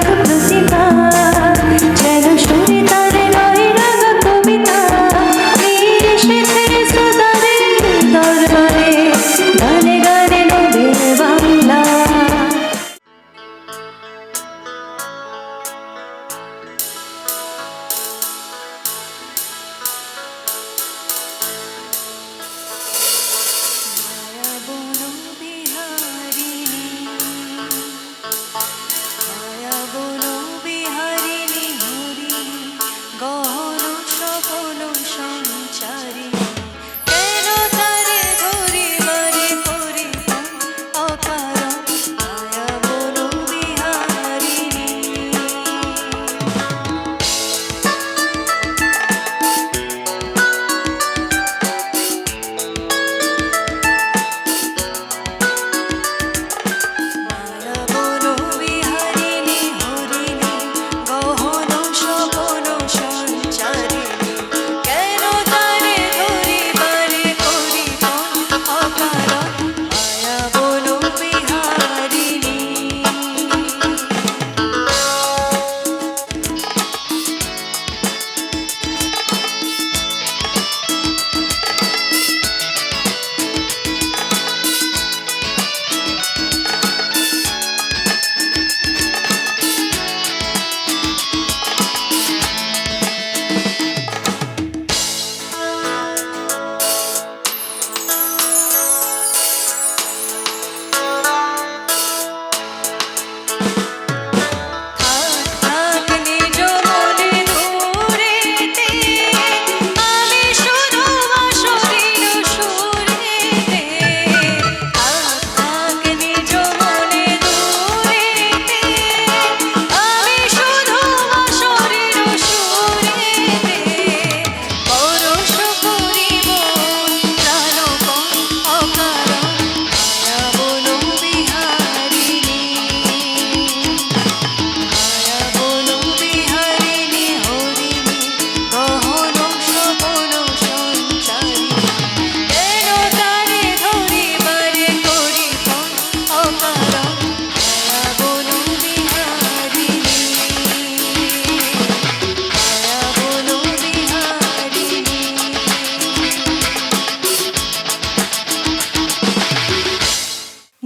could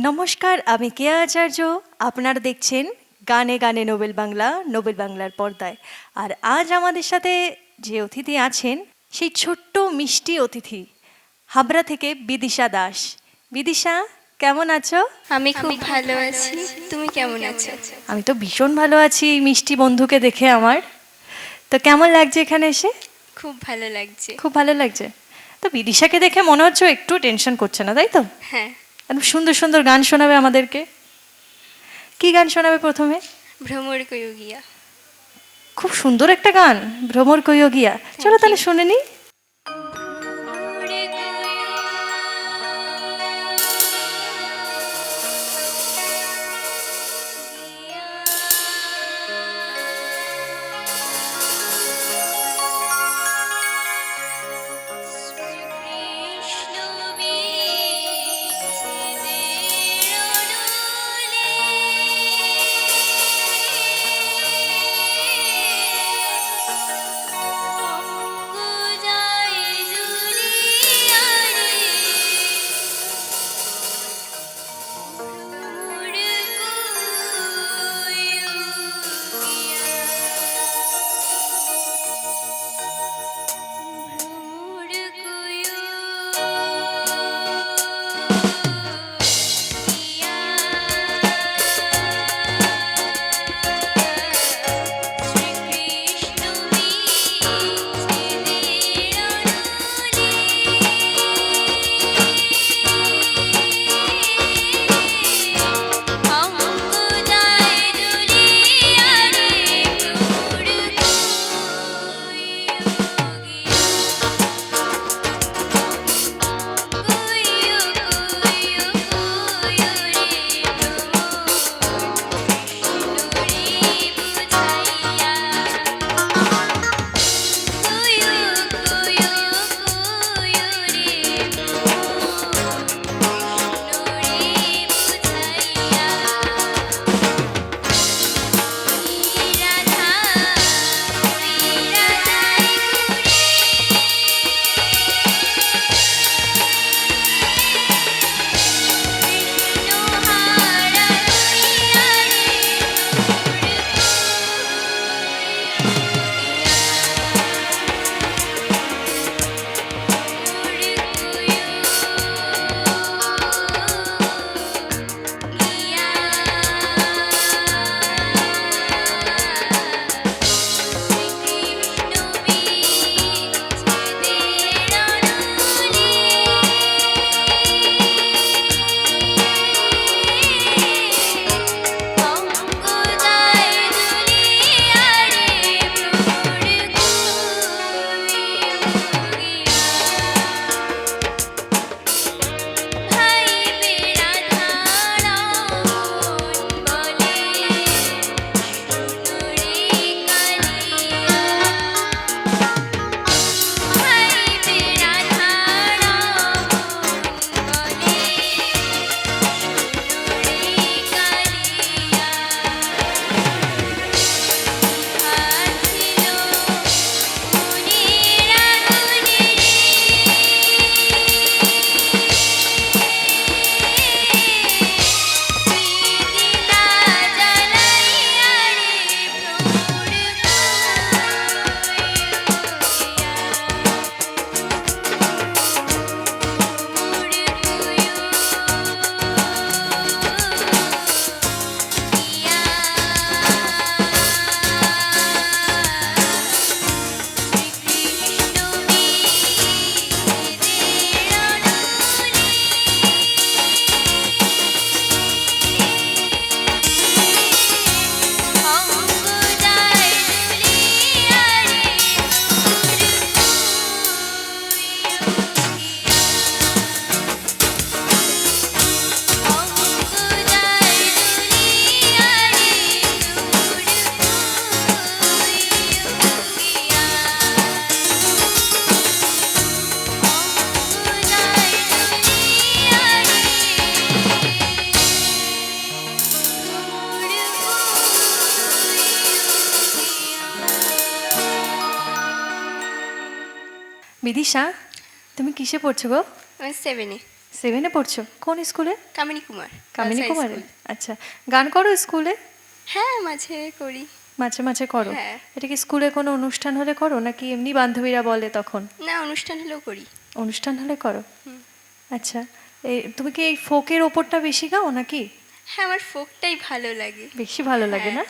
নমস্কার আমি কেয়া আচার্য। আপনারা দেখছেন গানে গানে নোবেল বাংলা নোবেল বাংলার পর্দায়। আর আজ আমাদের সাথে যে অতিথি আছেন সেই ছোট্ট মিষ্টি অতিথি হাবড়া থেকে বিদিশা দাস। বিদিশা কেমন আছো? আমি খুব ভালো আছি। তুমি কেমন আছো? আমি তো ভীষণ ভালো আছি মিষ্টি বন্ধুকে দেখে আমার। তো কেমন লাগছে এখানে এসে? খুব ভালো লাগছে। খুব ভালো লাগছে। তো বিদিশাকে দেখে মনে হচ্ছে একটু টেনশন করছে না তাই তো? হ্যাঁ। একদম সুন্দর সুন্দর গান শোনাবে আমাদেরকে। কি গান শোনাবে প্রথমে? ভ্রমর কয়ুগিয়া খুব সুন্দর একটা গান ভ্রমর কইও গিয়া। চলো তাহলে শুনে নি। বিদিশা তুমি কিসে পড়ছো গো? আমি সেভেনে সেভেনে পড়ছো? কোন স্কুলে? কামিনী কুমার। কামিনী কুমারে। আচ্ছা গান করো স্কুলে? হ্যাঁ মাঝে করি। মাঝে মাঝে করো। হ্যাঁ। এটা কি স্কুলে কোনো অনুষ্ঠান হলে করো নাকি এমনি বান্ধবীরা বলে তখন? না অনুষ্ঠান হলেও করি। অনুষ্ঠান হলে করো? আচ্ছা এই তুমি কি এই ফোকের ওপরটা বেশি গাও নাকি? হ্যাঁ আমার ফোকটাই ভালো লাগে। বেশি ভালো লাগে না? হ্যাঁ।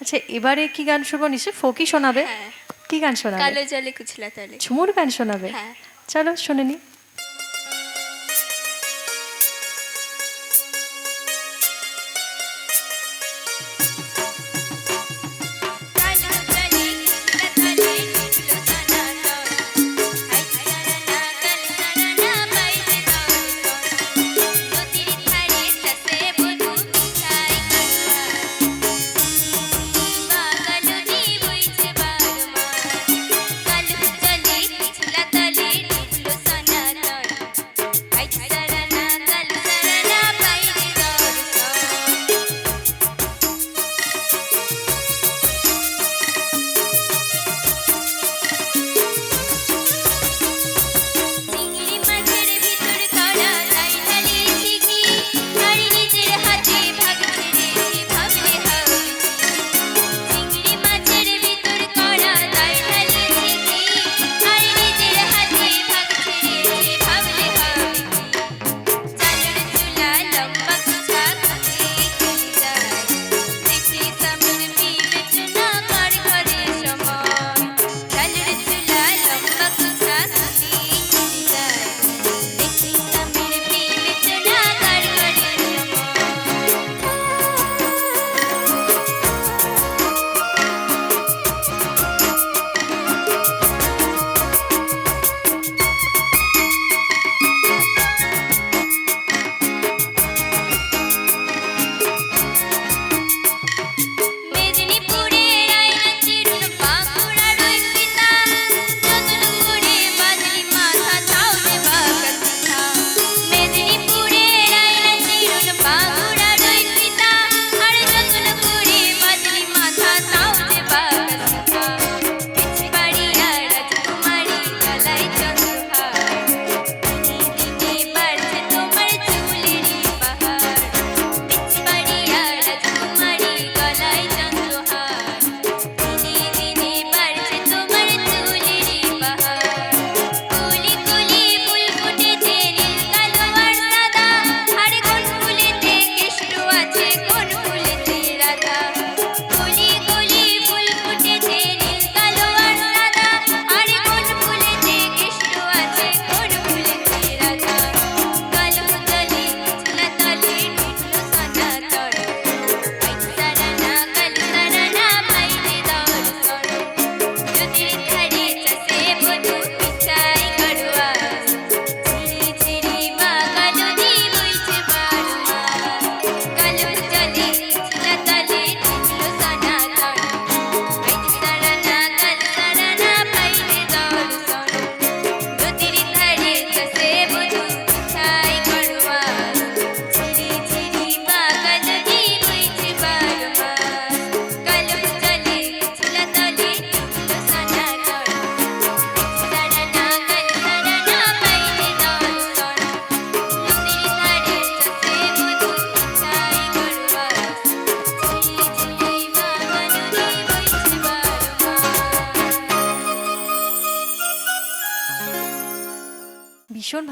আচ্ছা এবারে কি গান শোনাবো নিশ্চয় ফোকই শোনাবে। হ্যাঁ। কি গান শোনাবে? কালো জলে কুচলা তলে। ঝুমুর গান শোনাবে? হ্যাঁ। চলো শুনে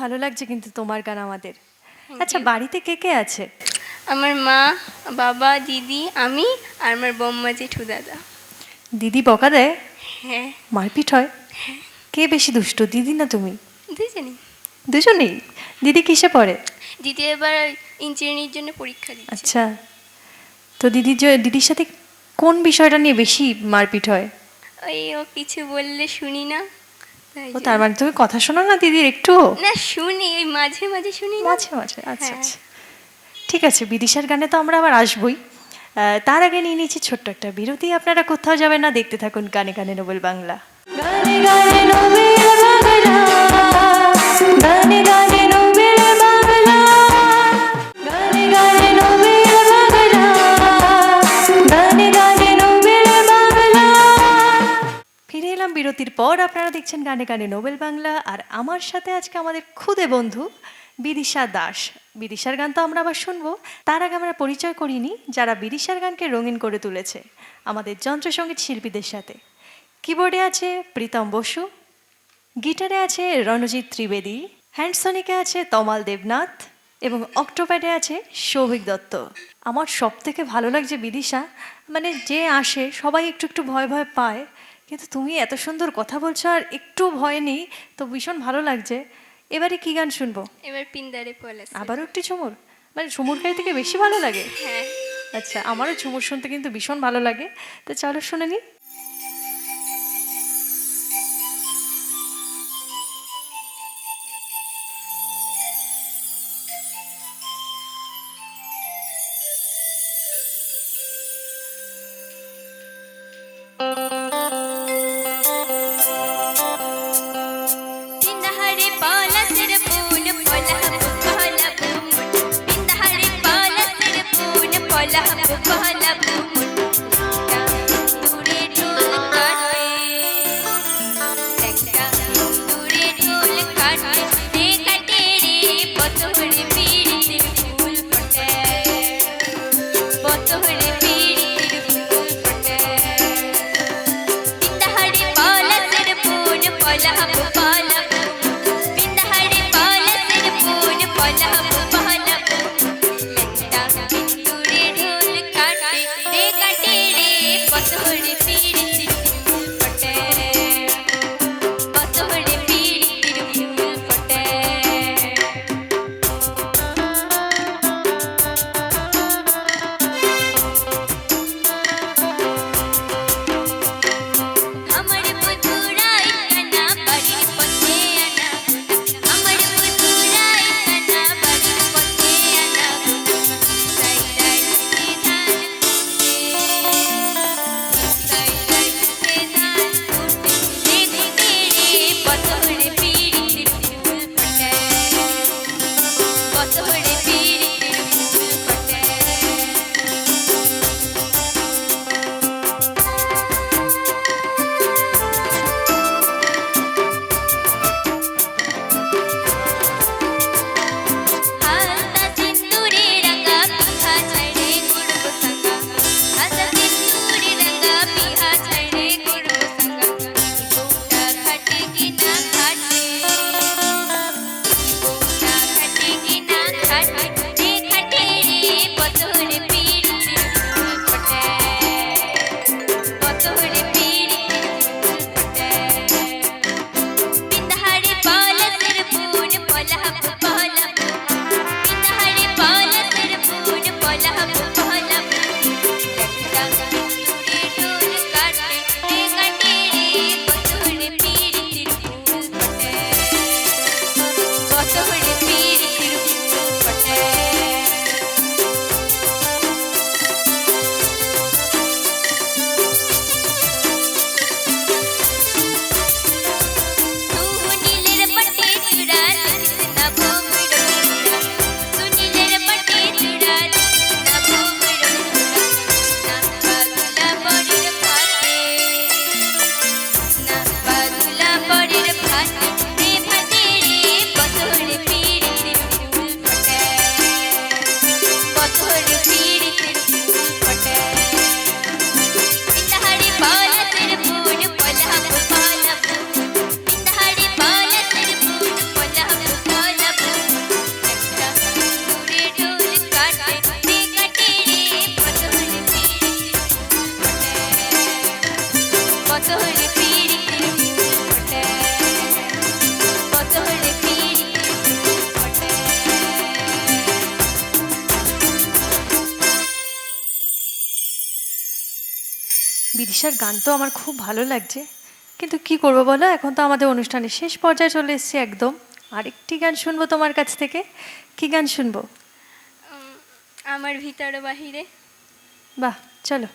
ভালো লাগছে কিন্তু তোমার গান আমাদের। আচ্ছা বাড়িতে কে কে আছে? আমার মা বাবা দিদি আমি আর আমার বম্মা জেঠু দাদা। দিদি বকা দেয়? হ্যাঁ। মারপিট হয়? কে বেশি দুষ্ট দিদি না তুমি? দুজনেই। দুজনেই? দিদি কিসে পড়ে? দিদি এবার ইঞ্জিনিয়ারিংয়ের জন্য পরীক্ষা দিচ্ছে। আচ্ছা। তো দিদি যে- দিদির সাথে কোন বিষয়টা নিয়ে বেশি মারপিট হয়? ওই ও কিছু বললে শুনি না। ও তার মানে তুমি কথা শোনো না দিদির একটু? না শুনি ওই মাঝে মাঝে শুনি মাঝে মাঝে আচ্ছা হ্যাঁ। আচ্ছা। ঠিক আছে বিদিশার গানে তো আমরা আবার আসবই। আহ, তার আগে নিয়ে নিচ্ছি ছোট্ট একটা বিরতি আপনারা কোথাও যাবেন না দেখতে থাকুন গানে গানে নোবেল বাংলা। গানে গানে নোবেল বিরতির পর আপনারা দেখছেন গানে গানে নোবেল বাংলা, আর আমার সাথে আজকে আমাদের খুদে বন্ধু বিদিশা দাস। বিদিশার গান তো আমরা আবার শুনব। তার আগে আমরা পরিচয় করিনি, যারা বিদিশার গানকে রঙিন করে তুলেছে আমাদের যন্ত্রসঙ্গীত শিল্পীদের সাথে। কিবোর্ডে আছে প্রীতম বসু, গিটারে আছে রণজিৎ ত্রিবেদী, হ্যান্ডসনিকে আছে তমাল দেবনাথ, এবং অক্টোপ্যাডে আছে সৌভিক দত্ত। আমার সব থেকে ভালো লাগছে বিদিশা মানে যে আসে, সবাই একটু একটু ভয় ভয় পায় কিন্তু তুমি এত সুন্দর কথা বলছো আর একটু ভয় নেই তো ভীষণ ভালো লাগছে। এবারে কি গান শুনব? এবার পিন্দারে পলাশ। আবারও একটি ঝুমুর? মানে ঝুমুর গাই থেকে বেশি ভালো লাগে? হ্যাঁ। আচ্ছা আমারও ঝুমুর শুনতে কিন্তু ভীষণ ভালো লাগে। তো চলো শুনে নিই বিদিশার গান তো আমার খুব ভালো লাগছে। কিন্তু কি করব বলো? এখন তো আমাদের অনুষ্ঠানের শেষ পর্যায়ে চলে এসেছি একদম। আরেকটি গান শুনব তোমার কাছ থেকে। কি গান শুনব? আমার ভিতর বাহিরে। বাহ চলো।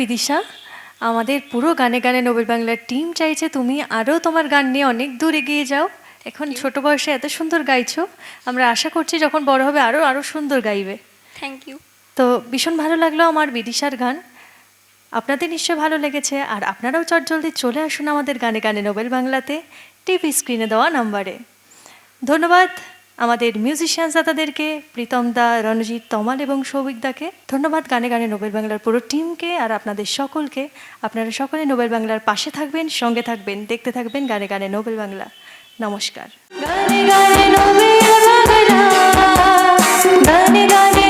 বিদিশা আমাদের পুরো গানে গানে নোবেল বাংলার টিম চাইছে তুমি আরও তোমার গান নিয়ে অনেক দূর এগিয়ে যাও। এখন ছোট বয়সে এত সুন্দর গাইছো আমরা আশা করছি যখন বড় হবে আরও আরও সুন্দর গাইবে। থ্যাংক ইউ তো ভীষণ ভালো লাগল আমার বিদিশার গান। আপনাদের নিশ্চয় ভালো লেগেছে আর আপনারাও চটজলদি চলে আসুন আমাদের গানে গানে নোবেল বাংলাতে টিভি স্ক্রিনে দেওয়া নাম্বারে ধন্যবাদ। আমাদের মিউজিশিয়ান দাদাদেরকে, প্রীতম দা, রণজিৎ, তমাল এবং সৌভিক দাকে ধন্যবাদ গানে গানে নোবেল বাংলার পুরো টিমকে আর আপনাদের সকলকে। আপনারা সকলে নোবেল বাংলার পাশে থাকবেন, সঙ্গে থাকবেন, দেখতে থাকবেন গানে গানে নোবেল বাংলা নমস্কার। গানে গানে